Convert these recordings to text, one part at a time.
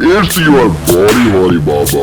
It's your body, holy baba.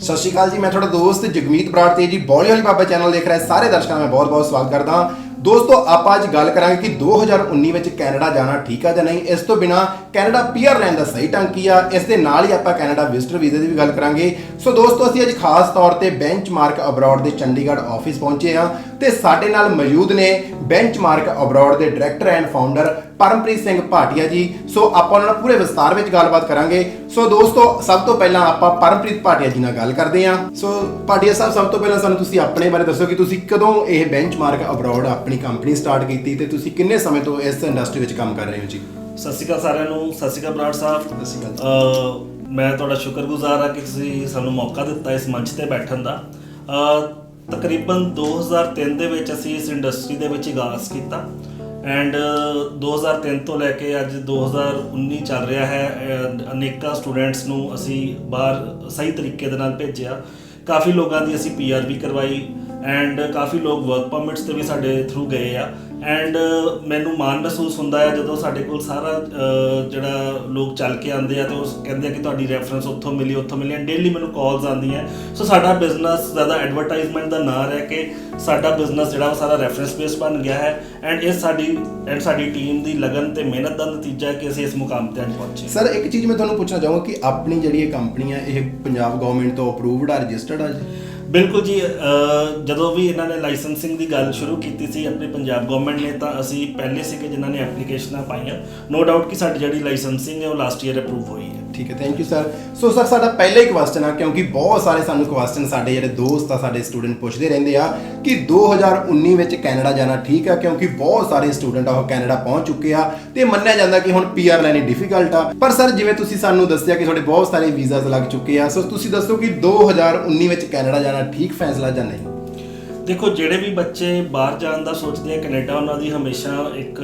ਸਤਿ ਸ਼੍ਰੀ ਅਕਾਲ ਜੀ ਮੈਂ ਤੁਹਾਡਾ ਦੋਸਤ ਜਗਮੀਤ ਬਰਾੜ ਤੇ ਜੀ ਬੋਲੀ ਵਾਲੀ ਬਾਬਾ ਚੈਨਲ ਦੇਖ ਰਹੇ ਸਾਰੇ ਦਰਸ਼ਕਾਂ ਦਾ ਮੈਂ ਬਹੁਤ-ਬਹੁਤ ਸਵਾਗਤ ਕਰਦਾ ਦੋਸਤੋ ਆਪਾਂ ਅੱਜ ਗੱਲ ਕਰਾਂਗੇ ਕਿ 2019 ਵਿੱਚ ਕੈਨੇਡਾ ਜਾਣਾ ਠੀਕ ਆ ਜਾਂ ਨਹੀਂ। ਇਸ ਤੋਂ ਬਿਨਾ ਕੈਨੇਡਾ ਪੀਆਰ ਲੈਣ ਦਾ ਸਹੀ ਢੰਗ ਕੀ ਆ ਇਸ ਦੇ ਨਾਲ ਹੀ ਆਪਾਂ ਕੈਨੇਡਾ ਵਿਜ਼ਟਰ ਵੀਜ਼ੇ ਦੀ ਵੀ ਗੱਲ ਕਰਾਂਗੇ। ਸੋ ਦੋਸਤੋ ਅਸੀਂ ਅੱਜ ਖਾਸ ਤੌਰ ਤੇ ਬੈਂਚਮਾਰਕ ਅਬਰਾਡ ਦੇ ਚੰਡੀਗੜ੍ਹ ਆਫਿਸ ਪਹੁੰਚੇ ਹਾਂ ਤੇ ਸਾਡੇ ਨਾਲ ਮੌਜੂਦ ਨੇ ਬੈਂਚਮਾਰਕ ਅਬਰਾਡ ਦੇ director and founder Parampreet Singh Bhatia ji. So ਆਪਾਂ ਉਹਨਾਂ ਨਾਲ ਪੂਰੇ ਵਿਸਤਾਰ ਵਿੱਚ ਗੱਲਬਾਤ ਕਰਾਂਗੇ। ਸੋ ਦੋਸਤੋ ਸਭ ਤੋਂ ਪਹਿਲਾਂ ਆਪਾਂ ਪਰਮਪ੍ਰੀਤ ਭਾਟੀਆ ਜੀ ਨਾਲ ਗੱਲ ਕਰਦੇ ਹਾਂ। ਸੋ ਭਾਟੀਆ ਸਾਹਿਬ ਸਭ ਤੋਂ ਪਹਿਲਾਂ ਸਾਨੂੰ ਤੁਸੀਂ ਆਪਣੇ ਬਾਰੇ ਦੱਸੋ ਕਿ ਤੁਸੀਂ ਕਦੋਂ ਇਹ ਬੈਂਚਮਾਰਕ ਅਬਰਾਡ ਆਪਣੀ ਕੰਪਨੀ ਸਟਾਰਟ ਕੀਤੀ ਤੇ ਤੁਸੀਂ ਕਿੰਨੇ ਸਮੇਂ ਤੋਂ ਇਸ ਇੰਡਸਟਰੀ ਵਿੱਚ ਕੰਮ ਕਰ ਰਹੇ ਹੋ ਜੀ? ਸਤਿ ਸ਼੍ਰੀ ਅਕਾਲ ਸਾਰਿਆਂ ਨੂੰ। ਸਤਿ ਸ਼੍ਰੀ ਅਕਾਲ ਬਰਾੜ ਸਾਹਿਬ। ਸਤਿ ਸ਼੍ਰੀ ਅਕਾਲ। ਮੈਂ ਤੁਹਾਡਾ ਸ਼ੁਕਰਗੁਜ਼ਾਰ ਹਾਂ ਕਿ ਤੁਸੀਂ ਸਾਨੂੰ ਮੌਕਾ ਦਿੱਤਾ ਇਸ ਮੰਚ ਤੇ ਬੈਠਣ ਦਾ। ਤਕਰੀਬਨ 2003 ਦੇ ਵਿੱਚ ਅਸੀਂ ਇਸ ਇੰਡਸਟਰੀ ਦੇ ਵਿੱਚ ਆਗਾਜ਼ ਕੀਤਾ। ਐਂਡ 2003 ਤੋਂ ਲੈ ਕੇ ਅੱਜ 2019 ਚੱਲ ਰਿਹਾ ਹੈ। ਅਨੇਕਾਂ ਸਟੂਡੈਂਟਸ ਨੂੰ ਅਸੀਂ ਬਾਹਰ ਸਹੀ ਤਰੀਕੇ ਦੇ ਨਾਲ ਭੇਜਿਆ। ਕਾਫੀ ਲੋਕਾਂ ਦੀ ਅਸੀਂ ਪੀਆਰ ਵੀ ਕਰਵਾਈ। ਐਂਡ ਕਾਫੀ ਲੋਕ ਵਰਕ ਪਰਮਿਟਸ ਤੇ ਵੀ ਸਾਡੇ ਥਰੂ ਗਏ ਆ। ਐਂਡ ਮੈਨੂੰ ਮਾਣ ਮਹਿਸੂਸ ਹੁੰਦਾ ਹੈ ਜਦੋਂ ਸਾਡੇ ਕੋਲ ਸਾਰਾ ਜਿਹੜਾ ਲੋਕ ਚੱਲ ਕੇ ਆਉਂਦੇ ਆ ਤੇ ਉਹ ਕਹਿੰਦੇ ਆ ਕਿ ਤੁਹਾਡੀ ਰੈਫਰੈਂਸ ਉੱਥੋਂ ਮਿਲੀ ਉੱਥੋਂ ਮਿਲੀ। ਐਂਡ ਡੇਲੀ ਮੈਨੂੰ ਕਾਲਸ ਆਉਂਦੀਆਂ। ਸੋ ਸਾਡਾ ਬਿਜ਼ਨਸ ਜ਼ਿਆਦਾ ਐਡਵਰਟਾਈਜ਼ਮੈਂਟ ਦਾ ਨਾ ਰਹਿ ਕੇ ਸਾਡਾ ਬਿਜ਼ਨਸ ਜਿਹੜਾ ਉਹ ਸਾਰਾ ਰੈਫਰੈਂਸ ਬੇਸ ਬਣ ਗਿਆ ਹੈ। ਐਂਡ ਇਹ ਸਾਡੀ ਐਂਡ ਸਾਡੀ ਟੀਮ ਦੀ ਲਗਨ ਤੇ ਮਿਹਨਤ ਦਾ ਨਤੀਜਾ ਹੈ ਕਿ ਅਸੀਂ ਇਸ ਮੁਕਾਮ ਤੇ ਅੱਜ ਪਹੁੰਚੇ। ਸਰ ਇੱਕ ਚੀਜ਼ ਮੈਂ ਤੁਹਾਨੂੰ ਪੁੱਛਣਾ ਚਾਹੂੰਗਾ ਕਿ ਆਪਣੀ ਜਿਹੜੀ ਇਹ ਕੰਪਨੀ ਹੈ ਇਹ ਪੰਜਾਬ ਗਵਰਨਮੈਂਟ ਤੋਂ ਅਪਰੂਵਡ ਆ ਰਜਿਸਟਰਡ ਆ ਜੀ? ਬਿਲਕੁਲ ਜੀ ਜਦੋਂ ਵੀ ਇਹਨਾਂ ਨੇ ਲਾਇਸੈਂਸਿੰਗ ਦੀ ਗੱਲ ਸ਼ੁਰੂ ਕੀਤੀ ਸੀ ਆਪਣੀ ਪੰਜਾਬ ਗਵਰਨਮੈਂਟ ਨੇ, ਤਾਂ ਅਸੀਂ ਪਹਿਲੇ ਸੀਗੇ ਜਿਨ੍ਹਾਂ ਨੇ ਐਪਲੀਕੇਸ਼ਨਾਂ ਪਾਈਆਂ। ਨੋ ਡਾਊਟ ਕਿ ਸਾਡੀ ਜਿਹੜੀ ਲਾਇਸੈਂਸਿੰਗ ਹੈ, ਉਹ ਲਾਸਟ ਈਅਰ ਅਪਰੂਵ ਹੋਈ ਹੈ। ਠੀਕ ਹੈ thank you sir so sir ਸਾਡਾ ਪਹਿਲਾ ਹੀ ਕੁਐਸਚਨ ਆ, ਕਿਉਂਕਿ ਬਹੁਤ ਸਾਰੇ ਸਾਨੂੰ ਕੁਐਸਚਨ ਸਾਡੇ ਜਿਹੜੇ ਦੋਸਤ ਆ, ਸਾਡੇ ਸਟੂਡੈਂਟ ਪੁੱਛਦੇ ਰਹਿੰਦੇ ਆ ਕਿ 2019 ਵਿੱਚ ਕੈਨੇਡਾ ਜਾਣਾ ਠੀਕ ਆ, ਕਿਉਂਕਿ ਬਹੁਤ ਸਾਰੇ ਸਟੂਡੈਂਟ ਆ, ਉਹ ਕੈਨੇਡਾ ਪਹੁੰਚ ਚੁੱਕੇ ਆ ਤੇ ਮੰਨਿਆ ਜਾਂਦਾ ਕਿ ਹੁਣ ਪੀਆਰ ਲੈਣੀ ਡਿਫਿਕਲਟ ਆ। ਪਰ ਸਰ ਜਿਵੇਂ ਤੁਸੀਂ ਸਾਨੂੰ ਦੱਸਿਆ ਕਿ ਤੁਹਾਡੇ ਬਹੁਤ ਸਾਰੇ ਵੀਜ਼ਾਸ ਲੱਗ ਚੁੱਕੇ ਆ ਸੋ ਤੁਸੀਂ ਦੱਸੋ ਕਿ 2019 ਵਿੱਚ ਕੈਨੇਡਾ ਜਾਣਾ ਠੀਕ ਫੈਸਲਾ ਜਾਂ ਨਹੀਂ? ਦੇਖੋ, ਜਿਹੜੇ ਵੀ ਬੱਚੇ ਬਾਹਰ ਜਾਣ ਦਾ ਸੋਚਦੇ ਆ, ਕੈਨੇਡਾ ਉਹਨਾਂ ਦੀ ਹਮੇਸ਼ਾ ਇੱਕ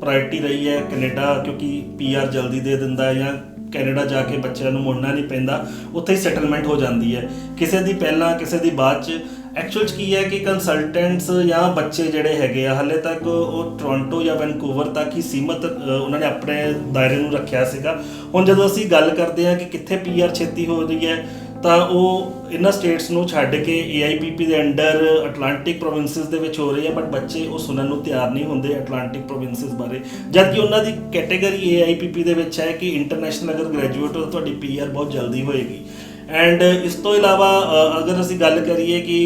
ਪ੍ਰਾਇੋਰਟੀ ਰਹੀ ਹੈ। ਕੈਨੇਡਾ ਕਿਉਂਕਿ ਪੀਆਰ ਜਲਦੀ ਦੇ ਦਿੰਦਾ ਹੈ ਜਾਂ ਕੈਨੇਡਾ ਜਾ ਕੇ ਬੱਚਿਆਂ ਨੂੰ ਮੁੜਨਾ ਨਹੀਂ ਪੈਂਦਾ, ਉੱਥੇ ਹੀ ਸੈਟਲਮੈਂਟ ਹੋ ਜਾਂਦੀ ਹੈ। ਕਿਸੇ ਦੀ ਪਹਿਲਾਂ, ਕਿਸੇ ਦੀ ਬਾਅਦ ਚ। ਐਕਚੁਅਲ ਚ ਕੀ ਹੈ ਕਿ ਕੰਸਲਟੈਂਟਸ ਜਾਂ ਬੱਚੇ ਜਿਹੜੇ ਹੈਗੇ ਆ, ਹਲੇ ਤੱਕ ਉਹ ਟੋਰਾਂਟੋ ਜਾਂ ਵੈਨਕੂਵਰ ਤੱਕ ਹੀ ਸੀਮਤ ਉਹਨਾਂ ਨੇ ਆਪਣੇ ਦਾਇਰੇ ਨੂੰ ਰੱਖਿਆ ਸੀਗਾ। ਹੁਣ ਜਦੋਂ ਅਸੀਂ ਗੱਲ ਕਰਦੇ ਆ ਕਿ ਕਿੱਥੇ ਪੀਆਰ ਛੇਤੀ ਹੋ ਰਹੀ ਹੈ ਤਾਂ ਉਹ ਇਹਨਾਂ ਸਟੇਟਸ ਨੂੰ ਛੱਡ ਕੇ AIPP ਦੇ ਅੰਡਰ ਅਟਲਾਂਟਿਕ ਪ੍ਰੋਵਿੰਸਸ ਦੇ ਵਿੱਚ ਹੋ ਰਹੀ ਹੈ ਬਟ ਬੱਚੇ ਉਹ ਸੁਣਨ ਨੂੰ ਤਿਆਰ ਨਹੀਂ ਹੁੰਦੇ ਅਟਲਾਂਟਿਕ ਪ੍ਰੋਵਿੰਸਸ ਬਾਰੇ। ਜਦ ਕਿ ਉਹਨਾਂ ਦੀ ਕੈਟਾਗਰੀ AIPP ਦੇ ਵਿੱਚ ਹੈ ਕਿ ਇੰਟਰਨੈਸ਼ਨਲ ਅਗਰ ਗ੍ਰੈਜੂਏਟ ਹੋ ਤਾਂ ਤੁਹਾਡੀ ਪੀਆਰ ਬਹੁਤ ਜਲਦੀ ਹੋਏਗੀ। ਐਂਡ ਇਸ ਤੋਂ ਇਲਾਵਾ ਅਗਰ ਅਸੀਂ ਗੱਲ ਕਰੀਏ ਕਿ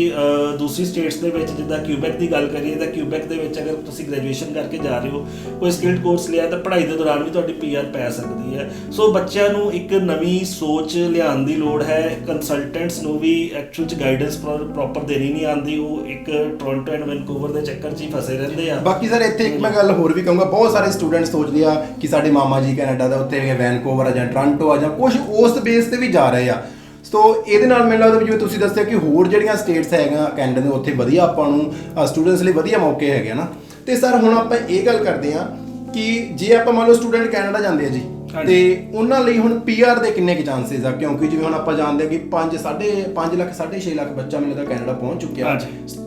ਦੂਸਰੀ ਸਟੇਟਸ ਦੇ ਵਿੱਚ ਜਿੱਦਾਂ ਕਿਊਬੈਕ ਦੀ ਗੱਲ ਕਰੀਏ, ਤਾਂ ਕਿਊਬੈਕ ਦੇ ਵਿੱਚ ਅਗਰ ਤੁਸੀਂ ਗ੍ਰੈਜੂਏਸ਼ਨ ਕਰਕੇ ਜਾ ਰਹੇ ਹੋ, ਕੋਈ ਸਕਿਲਡ ਕੋਰਸ ਲਿਆ, ਤਾਂ ਪੜ੍ਹਾਈ ਦੇ ਦੌਰਾਨ ਵੀ ਤੁਹਾਡੀ ਪੀਆਰ ਪੈ ਸਕਦੀ ਹੈ। ਸੋ ਬੱਚਿਆਂ ਨੂੰ ਇੱਕ ਨਵੀਂ ਸੋਚ ਲਿਆਉਣ ਦੀ ਲੋੜ ਹੈ। ਕੰਸਲਟੈਂਟਸ ਨੂੰ ਵੀ ਐਕਚੁਅਲ ਚ ਗਾਈਡੈਂਸ ਪ੍ਰੋਪਰ ਦੇਣੀ ਨਹੀਂ ਆਉਂਦੀ। ਉਹ ਇੱਕ ਟੋਰਾਂਟੋ ਐਂਡ ਵੈਨਕੂਵਰ ਦੇ ਚੱਕਰ 'ਚ ਹੀ ਫਸੇ ਰਹਿੰਦੇ ਆ। ਬਾਕੀ ਸਰ, ਇੱਥੇ ਇੱਕ ਮੈਂ ਗੱਲ ਹੋਰ ਵੀ ਕਹੂੰਗਾ। ਬਹੁਤ ਸਾਰੇ ਸਟੂਡੈਂਟਸ ਸੋਚਦੇ ਆ ਕਿ ਸਾਡੇ ਮਾਮਾ ਜੀ ਕੈਨੇਡਾ ਦਾ, ਉੱਥੇ ਵੈਨਕੂਵਰ ਆ ਜਾਂ ਟੋਰਾਂਟੋ ਆ ਜਾਂ ਕੁਝ ਉਸ ਬੇਸ ਤੇ ਵੀ ਜਾ ਰਹੇ ਆ। ਸੋ ਇਹਦੇ ਨਾਲ ਮੈਨੂੰ ਲੱਗਦਾ ਵੀ ਜਿਵੇਂ ਤੁਸੀਂ ਦੱਸਿਆ ਕਿ ਹੋਰ ਜਿਹੜੀਆਂ ਸਟੇਟਸ ਹੈਗੀਆਂ ਕੈਨੇਡਾ ਦੇ, ਉੱਥੇ ਵਧੀਆ ਆਪਾਂ ਨੂੰ ਸਟੂਡੈਂਟਸ ਲਈ ਵਧੀਆ ਮੌਕੇ ਹੈਗੇ ਆ ਨਾ। ਤੇ ਸਰ ਹੁਣ ਆਪਾਂ ਇਹ ਗੱਲ ਕਰਦੇ ਆ ਕਿ ਜੇ ਆਪਾਂ ਮੰਨ ਲਓ ਸਟੂਡੈਂਟ ਕੈਨੇਡਾ ਜਾਂਦੇ ਆ ਜੀ ਤੇ ਉਹਨਾਂ ਲਈ ਹੁਣ ਪੀਆਰ ਦੇ ਕਿੰਨੇ ਕੁ ਚਾਂਸਸ ਆ? ਕਿਉਂਕਿ ਜਿਵੇਂ ਹੁਣ ਆਪਾਂ ਜਾਣਦੇ ਆ ਕਿ 5 5 ਲੱਖ 6.5 ਲੱਖ ਬੱਚਾ ਮੈਨੂੰ ਕੈਨੇਡਾ ਪਹੁੰਚ ਚੁੱਕਿਆ।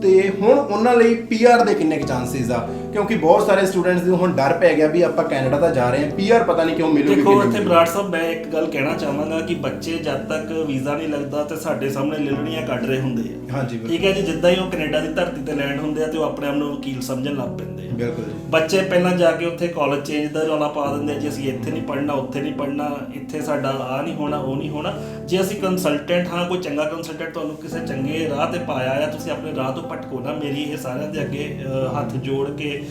ਤੇ ਹੁਣ ਉਹਨਾਂ ਲਈ ਪੀਆਰ ਦੇ ਕਿੰਨੇ ਕੁ ਚਾਂਸਸ ਆ? ਕਿਉਂਕਿ ਬਹੁਤ ਸਾਰੇ ਸਟੂਡੈਂਟਸ ਨੂੰ ਹੁਣ ਡਰ ਪੈ ਗਿਆ ਵੀ ਆਪਾਂ ਕੈਨੇਡਾ ਤਾਂ ਜਾ ਰਹੇ ਹਾਂ। ਪੀਆਰ ਪਤਾ ਨਹੀਂ ਕਿਉਂ ਮਿਲੂਗੀ ਦੇਖੋ ਇੱਥੇ। ਬਰਾੜ ਸਾਹਿਬ ਮੈਂ ਇੱਕ ਗੱਲ ਕਹਿਣਾ ਚਾਹਾਂਗਾ ਕਿ ਬੱਚੇ ਜਦ ਤੱਕ ਵੀਜ਼ਾ ਨਹੀਂ ਲੱਗਦਾ ਤੇ ਸਾਡੇ ਸਾਹਮਣੇ ਲਿਲੜੀਆਂ ਕੱਢ ਰਹੇ ਹੁੰਦੇ ਆ। ਹਾਂਜੀ ਠੀਕ ਹੈ ਜੀ ਜਿੱਦਾਂ ਹੀ ਉਹ ਕੈਨੇਡਾ ਦੀ ਧਰਤੀ ਤੇ ਲੈਂਡ ਹੁੰਦੇ ਆ ਤੇ ਉਹ ਆਪਣੇ ਆਪ ਨੂੰ ਵਕੀਲ ਸਮਝਣ ਲੱਗ ਪੈਂਦੇ ਆ। ਬਿਲਕੁਲ ਬੱਚੇ ਪਹਿਲਾਂ ਜਾ ਕੇ ਉੱਥੇ ਕਾਲਜ ਚੇਂਜ ਦਾ ਰੌਲਾ ਪਾ ਦਿੰਦੇ ਆ ਜੀ ਅਸੀਂ ਇੱਥੇ ਨਹੀਂ ਪੜ੍ਹਨਾ ਉੱਥੇ ਨਹੀਂ ਪੜ੍ਹਨਾ ਇੱਥੇ ਸਾਡਾ ਆ ਨਹੀਂ ਹੋਣਾ ਉਹ ਨਹੀਂ ਹੋਣਾ। ਜੇ ਅਸੀਂ ਕੰਸਲਟੈਂਟ ਹਾਂ ਕੋਈ ਚੰਗਾ ਕੰਸਲਟੈਂਟ ਤੁਹਾਨੂੰ ਕਿਸੇ ਚੰਗੇ ਰਾਹ ਤੇ ਪਾਇਆ ਆ ਤੁਸੀਂ ਆਪਣੇ ਰਾਹ ਤੋਂ ਭਟਕੋ ਨਾ ਮੇਰੀ ਇਹ ਸਾਰਿਆਂ ਦੇ ਅੱਗੇ ਹੱਥ ਜੋੜ ਕੇ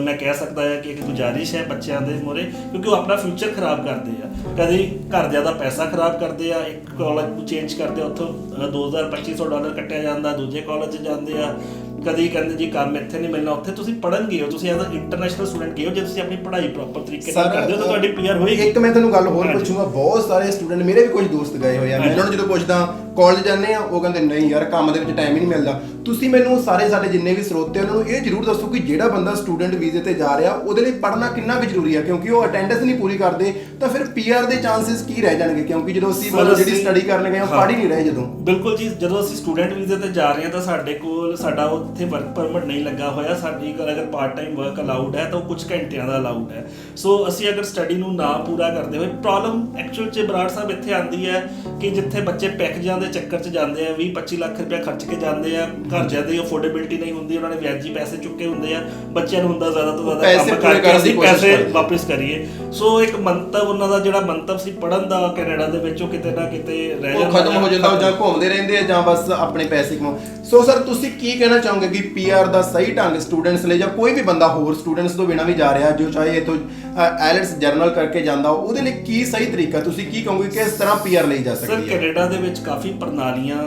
ਮੈਂ ਕਹਿ ਸਕਦਾ ਹਾਂ ਕਿ ਇੱਕ ਗੁਜ਼ਾਰਿਸ਼ ਹੈ ਬੱਚਿਆਂ ਦੇ ਮੋਰੇ ਕਿਉਂਕਿ ਉਹ ਆਪਣਾ ਫਿਊਚਰ ਖਰਾਬ ਕਰਦੇ ਆ। ਕਦੇ ਘਰਦਿਆਂ ਦਾ ਪੈਸਾ ਖਰਾਬ ਕਰਦੇ ਆ ਇੱਕ ਕਾਲਜ ਨੂੰ ਚੇਂਜ ਕਰਦੇ ਆ, ਉੱਥੋਂ ਅਹ, 2000 2500 ਡਾਲਰ ਕੱਟਿਆ ਜਾਂਦਾ ਦੂਜੇ ਕਾਲਜ ਜਾਂਦੇ ਆ ਕਦੀ ਕਹਿੰਦੇ ਜੀ ਕੰਮ ਇੱਥੇ ਨਹੀਂ ਮਿਲਣਾ ਉੱਥੇ ਤੁਸੀਂ ਪੜ੍ਹਨ ਗਏ ਹੋ ਤੁਸੀਂ ਐਜ਼ ਅ ਇੰਟਰਨੈਸ਼ਨਲ ਸਟੂਡੈਂਟ ਗਏ ਹੋ ਜੇ ਤੁਸੀਂ ਆਪਣੀ ਪੜ੍ਹਾਈ ਪ੍ਰੋਪਰ ਤਰੀਕੇ ਨਾਲ ਕਰਦੇ ਹੋ ਤਾਂ ਤੁਹਾਡੀ ਪੀਆਰ ਹੋਏਗੀ ਇੱਕ ਮੈਂ ਤੁਹਾਨੂੰ ਗੱਲ ਹੋਰ। ਪੁੱਛੂੰਗਾ ਬਹੁਤ ਸਾਰੇ ਸਟੂਡੈਂਟ ਮੇਰੇ ਵੀ ਕੁਝ ਦੋਸਤ ਗਏ ਹੋਏ ਆ ਮੈਂ। ਉਹਨਾਂ ਨੂੰ ਜਦੋਂ ਪੁੱਛਦਾ ਕਾਲਜ ਜਾਂਦੇ ਆ ਉਹ ਕਹਿੰਦੇ ਨਹੀਂ ਯਾਰ ਕੰਮ ਦੇ ਵਿੱਚ ਟਾਈਮ ਹੀ ਨਹੀਂ ਮਿਲਦਾ। ਤੁਸੀਂ ਮੈਨੂੰ ਸਾਰੇ ਸਾਡੇ ਜਿੰਨੇ ਵੀ ਸਰੋਤੇ ਉਹਨਾਂ ਨੂੰ ਇਹ ਜ਼ਰੂਰ ਦੱਸੋ ਕਿ ਜਿਹੜਾ ਬੰਦਾ ਸਟੂਡੈਂਟ ਵੀਜ਼ੇ ਤੇ ਜਾ ਰਿਹਾ ਉਹਦੇ ਲਈ ਪੜ੍ਹਨਾ ਕਿੰਨਾ ਕੁ ਜ਼ਰੂਰੀ ਹੈ ਕਿਉਂਕਿ ਉਹ ਅਟੈਂਡੈਂਸ ਨਹੀਂ ਪੂਰੀ ਕਰਦੇ ਤਾਂ ਫਿਰ ਪੀਆਰ ਦੇ ਚਾਂਸਸ ਕੀ ਰਹਿ ਜਾਣਗੇ? ਕਿਉਂਕਿ ਜਦੋਂ ਅਸੀਂ ਮਤਲਬ ਜਿਹੜੀ ਸਟੱਡੀ ਕਰਨ ਗਏ ਹਾਂ। ਪੜ੍ਹ ਹੀ ਨਹੀਂ ਰਹੇ ਜਦੋਂ। ਬਿਲਕੁਲ ਜੀ ਜਦੋਂ ਅਸੀਂ ਸਟੂਡੈਂਟ ਵੀਜ਼ੇ ਤੇ ਜਾ ਰਹੇ ਹਾਂ ਤਾਂ ਸਾਡੇ ਕੋਲ ਸਾਡਾ ਉੱਥੇ ਵਰਕ ਪਰਮਿਟ ਨਹੀਂ ਲੱਗਾ ਹੋਇਆ। ਸਾਡੀ ਕੋਲ ਅਗਰ ਪਾਰਟ ਟਾਈਮ ਵਰਕ ਅਲਾਉਡ ਹੈ ਤਾਂ ਉਹ ਕੁਝ ਘੰਟਿਆਂ ਦਾ ਅਲਾਉਡ ਹੈ। ਸੋ ਅਸੀਂ ਅਗਰ ਸਟੱਡੀ ਨੂੰ ਨਾ ਪੂਰਾ ਕਰਦੇ ਹੋਏ ਪ੍ਰੋਬਲਮ ਐਕਚੁਅਲ ਚ ਬਰਾੜ ਸਾਹਿਬ ਇੱਥੇ ਆਂਦੀ ਹੈ ਕਿ ਜਿੱਥੇ ਬੱਚੇ ਪੈਕੇਜਾਂ ਦੇ ਚੱਕਰ ਚ ਜਾਂਦੇ ਆ 20 25 ਲੱਖ ਰੁਪਏ ਖਰਚ ਕੇ ਜਾਂਦੇ ਆ ਘਰਦਿਆਂ ਦੀ ਅਫੋਰਡੇਬਿਲਟੀ ਨਹੀਂ ਹੁੰਦੀ ਉਹਨਾਂ ਨੇ ਵਿਆਜੀ ਪੈਸੇ ਚੁੱਕੇ ਹੁੰਦੇ ਆ ਬੱਚਿਆਂ ਨੂੰ ਹੁੰਦਾ ਜ਼ਿਆਦਾ ਤੋਂ ਜ਼ਿਆਦਾ ਕੰਮ ਕਰਕੇ ਅਸੀਂ ਪੈਸੇ। ਵਾਪਸ ਕਰੀਏ। ਸੋ ਇੱਕ ਮੰਤਵ ਉਹਨਾਂ ਦਾ ਜਿਹੜਾ ਮੰਤਵ ਸੀ ਪੜਨ ਦਾ ਕੈਨੇਡਾ ਦੇ ਵਿੱਚ ਉਹ ਕਿਤੇ ਨਾ ਕਿਤੇ ਰਹਿ ਉਹ ਖਤਮ ਹੋ ਜਾਂਦਾ ਜਾਂ ਘੁੰਮਦੇ ਰਹਿੰਦੇ ਆ ਜਾਂ ਬਸ ਆਪਣੇ ਪੈਸੇ ਕਮਾ ਸੋ ਸਰ ਤੁਸੀਂ ਕੀ ਕਹਿਣਾ ਚਾਹੋਗੇ ਕਿ ਪੀਆਰ ਦਾ ਸਹੀ ਢੰਗ ਸਟੂਡੈਂਟਸ ਲਈ ਜਾਂ ਕੋਈ ਵੀ ਬੰਦਾ ਹੋਰ ਸਟੂਡੈਂਟਸ ਤੋਂ ਬਿਨਾ ਵੀ ਜਾ ਰਿਹਾ ਜੋ ਚਾਹੇ ਇਥੋਂ ਆਇਲਟਸ ਜਰਨਲ ਕਰਕੇ ਜਾਂਦਾ ਉਹਦੇ ਲਈ ਕੀ ਸਹੀ ਤਰੀਕਾ? ਤੁਸੀਂ ਕੀ ਕਹੋਗੇ ਕਿ ਕਿਸ ਤਰ੍ਹਾਂ ਪੀਆਰ ਲਈ ਜਾ ਸਕਦੀ ਹੈ? ਕੈਨੇਡਾ ਦੇ ਵਿੱਚ ਕਾਫੀ ਪ੍ਰਣਾਲੀਆਂ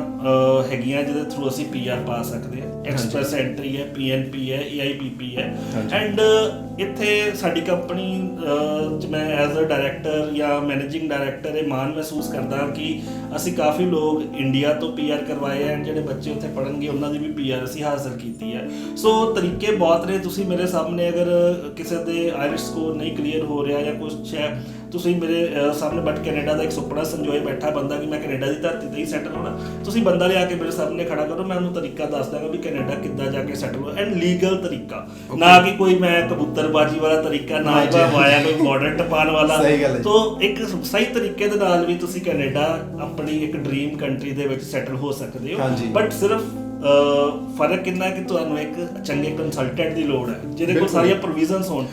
ਹੈਗੀਆਂ ਜਿਹਦੇ ਥਰੂ ਅਸੀਂ ਪੀਆਰ ਪਾ ਸਕਦੇ ਹਾਂ। ਐਕਸਪ੍ਰੈਸ ਐਂਟਰੀ ਹੈ ਪੀਐਨਪੀ ਹੈ ਏਆਈਪੀਪੀ ਹੈ। ਐਂਡ ਇੱਥੇ ਸਾਡੀ ਕੰਪਨੀ ਚ ਮੈਂ ਐਜ਼ ਅ ਡਾਇਰੈਕਟਰ ਜਾਂ ਮੈਨੇਜਿੰਗ ਡਾਇਰੈਕਟਰ ਇਹ ਮਾਣ ਮਹਿਸੂਸ ਕਰਦਾ ਹਾਂ ਕਿ ਅਸੀਂ ਕਾਫੀ ਲੋਕ ਇੰਡੀਆ ਤੋਂ ਪੀਆਰ ਕਰਵਾਏ ਐਂਡ ਜਿਹੜੇ ਬੱਚੇ ਉੱਥੇ ਪੜਨਗੇ ਉਹਨਾਂ ਦੀ ਵੀ ਪੀਆਰ ਅਸੀਂ ਹਾਸਲ ਕੀਤੀ ਹੈ। ਸੋ ਤਰੀਕੇ ਬਹੁਤ ਨੇ। ਤੁਸੀਂ ਮੇਰੇ ਸਾਹਮਣੇ ਅਗਰ ਕਿਸੇ ਦੇ ਆਇਲਟਸ ਸਕੋਰ ਨਹੀਂ ਕਲੀਅਰ ਹੋ ਰਿਹਾ ਜਾਂ ਕੁਝ ਹੈ ਤੁਸੀਂ ਮੇਰੇ ਸਾਹਮਣੇ ਬਟ ਕੈਨੇਡਾ ਦਾ ਇੱਕ ਸੁਪਨਾ ਸੰਜੋਏ ਬੈਠਾ ਬੰਦਾ ਕਿ ਮੈਂ ਕੈਨੇਡਾ ਦੀ ਧਰਤੀ ਤੇ ਹੀ ਸੈਟਲ ਹੋਣਾ ਤੁਸੀਂ ਬੰਦਾ ਲਿਆ ਕੇ ਮੇਰੇ ਸਾਹਮਣੇ ਖੜਾ ਕਰੋ ਮੈਂ ਉਹਨੂੰ ਤਰੀਕਾ ਦੱਸ ਦਾਂਗਾ ਵੀ ਕੈਨੇਡਾ ਕਿੱਦਾਂ ਜਾ ਕੇ ਸੈਟਲ ਹੋ ਐਂਡ ਲੀਗਲ ਤਰੀਕਾ ਨਾ ਕਿ ਕੋਈ ਮੈਂ ਕਬੂਤਰਬਾਜੀ ਵਾਲਾ ਤਰੀਕਾ ਨਾ। ਕੋਈ ਵਾਇਆ ਕੋਈ ਬਾਰਡਰ ਟਪਾਉਣ ਵਾਲਾ ਹੈ। ਤੋ ਇੱਕ ਸਹੀ ਤਰੀਕੇ ਦੇ ਨਾਲ ਵੀ ਤੁਸੀਂ ਕੈਨੇਡਾ ਆਪਣੀ ਇੱਕ ਡ੍ਰੀਮ ਕੰਟਰੀ ਦੇ ਵਿੱਚ ਸੈਟਲ ਹੋ ਸਕਦੇ ਹੋ। ਬਟ ਸਿਰਫ ਫ਼ਰਕ ਕਿੰਨਾ ਹੈ ਕਿ ਤੁਹਾਨੂੰ ਇੱਕ ਚੰਗੇ ਕੰਸਲਟੈਂਟ ਦੀ ਲੋੜ ਹੈ ਜਿਹਦੇ ਕੋਲ। ਸਾਰੀਆਂ ਪ੍ਰੋਵੀਜ਼ਨਸ ਹੋਣ